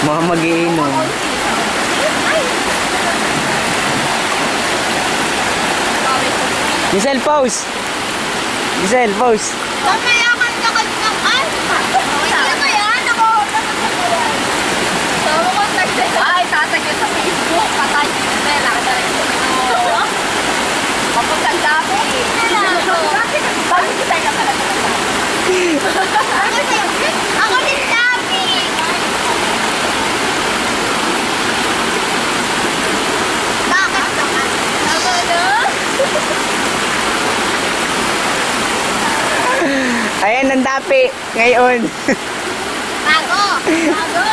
Mga magiinom. Giselle, pause! Giselle, pause! Mamaya Ayan, ang dapi. Ngayon. Bago. Bago.